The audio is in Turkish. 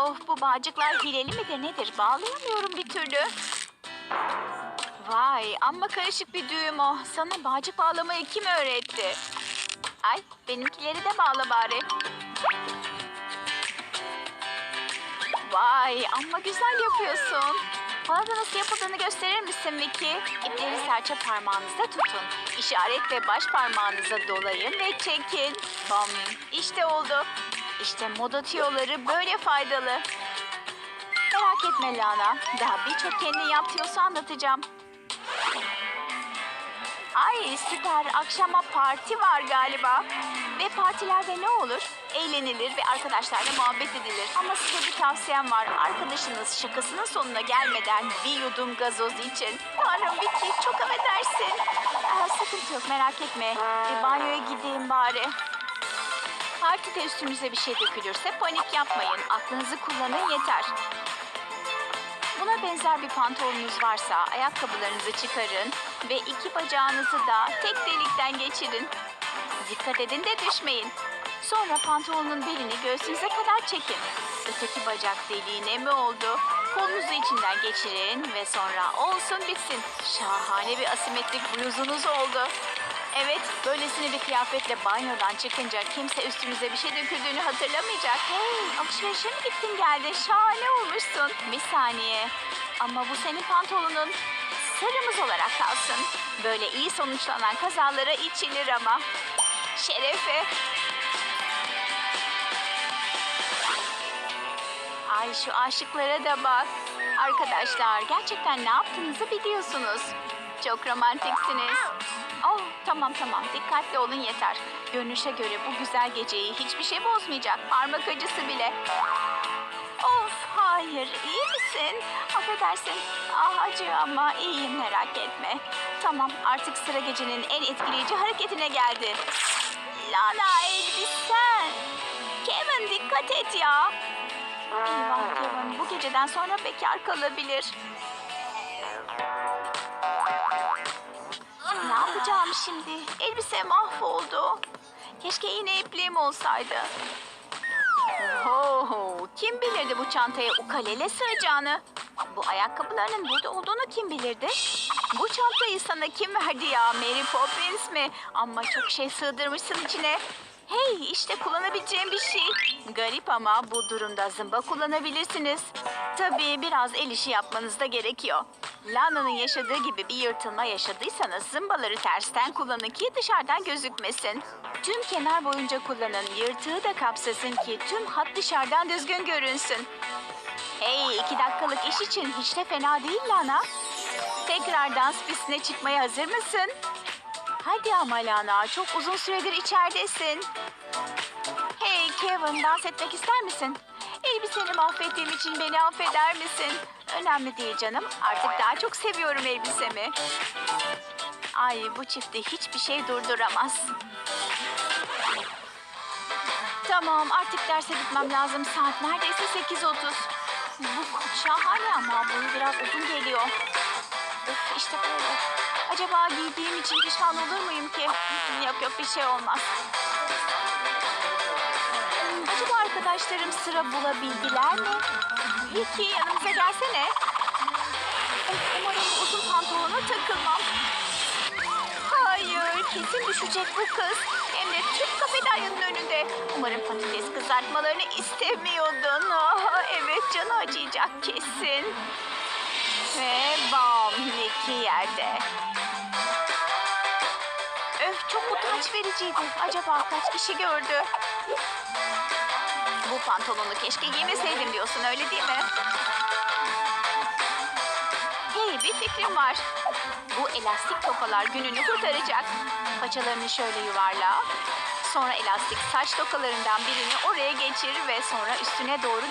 Of bu bağcıklar hileli midir nedir? Bağlayamıyorum bir türlü. Vay amma karışık bir düğüm o. Sana bağcık bağlamayı kim öğretti? Ay benimkileri de bağla bari. Vay amma güzel yapıyorsun. Bana nasıl yapıldığını gösterir misin Vicky? İpleri serçe parmağınızda tutun. İşaret ve baş parmağınıza dolayın ve çekin. Bam. İşte oldu. İşte moda tüyoları böyle faydalı. Merak etme Lana. Daha birçok kendin yap tüyosu anlatacağım. Ay süper. Akşama parti var galiba. Ve partilerde ne olur? Eğlenilir ve arkadaşlarla muhabbet edilir. Ama size bir tavsiyem var. Arkadaşınız şakasının sonuna gelmeden bir yudum gazoz için. Tanrım Vicky çok affedersin. Aa, sıkıntı yok merak etme. Bir banyoya gideyim bari. Partide üstünüze bir şey dökülürse panik yapmayın. Aklınızı kullanın yeter. Buna benzer bir pantolonunuz varsa ayakkabılarınızı çıkarın ve iki bacağınızı da tek delikten geçirin. Dikkat edin de düşmeyin. Sonra pantolonun belini göğsünüze kadar çekin. Öteki bacak deliğine mi oldu? Kolunuzu içinden geçirin ve sonra olsun bitsin. Şahane bir asimetrik bluzunuz oldu. Evet, böylesine bir kıyafetle banyodan çıkınca kimse üstünüze bir şey döküldüğünü hatırlamayacak. Hey, alışverişe mi gittin geldin? Şahane olmuşsun. Bir saniye. Ama bu senin pantolonun. Sırrımız olarak kalsın. Böyle iyi sonuçlanan kazalara içilir ama. Şerefe. Ay şu aşıklara da bak. Arkadaşlar gerçekten ne yaptığınızı biliyorsunuz. Çok romantiksiniz. Oh tamam tamam dikkatli olun yeter. Görünüşe göre bu güzel geceyi hiçbir şey bozmayacak. Parmak acısı bile. Of hayır iyi misin? Affedersin. Ah acı ama iyiyim merak etme. Tamam artık sıra gecenin en etkileyici hareketine geldi. Lana elbisen. Kevin dikkat et ya. Eyvah Kevin bu geceden sonra bekar kalabilir. Ne yapacağım şimdi? Elbise mahvoldu. Keşke iğne ipliğim olsaydı. Oho, kim bilirdi bu çantaya ukalele sığacağını? Bu ayakkabılarının burada olduğunu kim bilirdi? Bu çantayı sana kim verdi ya? Mary Poppins mi? Ama çok şey sığdırmışsın içine. Hey işte kullanabileceğim bir şey. Garip ama bu durumda zımba kullanabilirsiniz. Tabii biraz el işi yapmanız da gerekiyor. Lana'nın yaşadığı gibi bir yırtılma yaşadıysanız zımbaları tersten kullanın ki dışarıdan gözükmesin. Tüm kenar boyunca kullanın. Yırtığı da kapsasın ki tüm hat dışarıdan düzgün görünsün. Hey iki dakikalık iş için hiç de fena değil Lana. Tekrar dans pistine çıkmaya hazır mısın? Hadi ama Lana çok uzun süredir içeridesin. Hey Kevin dans etmek ister misin? Elbiseni mahvettiğim için beni affeder misin? Önemli değil canım. Artık daha çok seviyorum elbisemi. Ay bu çifti hiçbir şey durduramaz. Tamam artık derse gitmem lazım. Saat neredeyse 8.30. Bu şahane ama boyu biraz uzun geliyor. Öf, işte böyle. Acaba giydiğim için pişman olur muyum ki? Yok yok bir şey olmaz. Acaba arkadaşlarım sıra bulabildiler mi? Vicky yanımıza gelsene. Umarım uzun pantolona takılmam. Hayır, kesin düşecek bu kız. Hem de tüm kafeteryanın önünde. Umarım patates kızartmalarını istemiyordun. Ah, evet, canı acıyacak kesin. Ve bam, Nicky yerde. Öf, çok utanç vericiydi. Acaba kaç kişi gördü? Bu pantolonu keşke giymeseydim diyorsun, öyle değil mi? Hey bir fikrim var. Bu elastik tokalar gününü kurtaracak. Paçalarını şöyle yuvarla. Sonra elastik saç tokalarından birini oraya geçir ve sonra üstüne doğru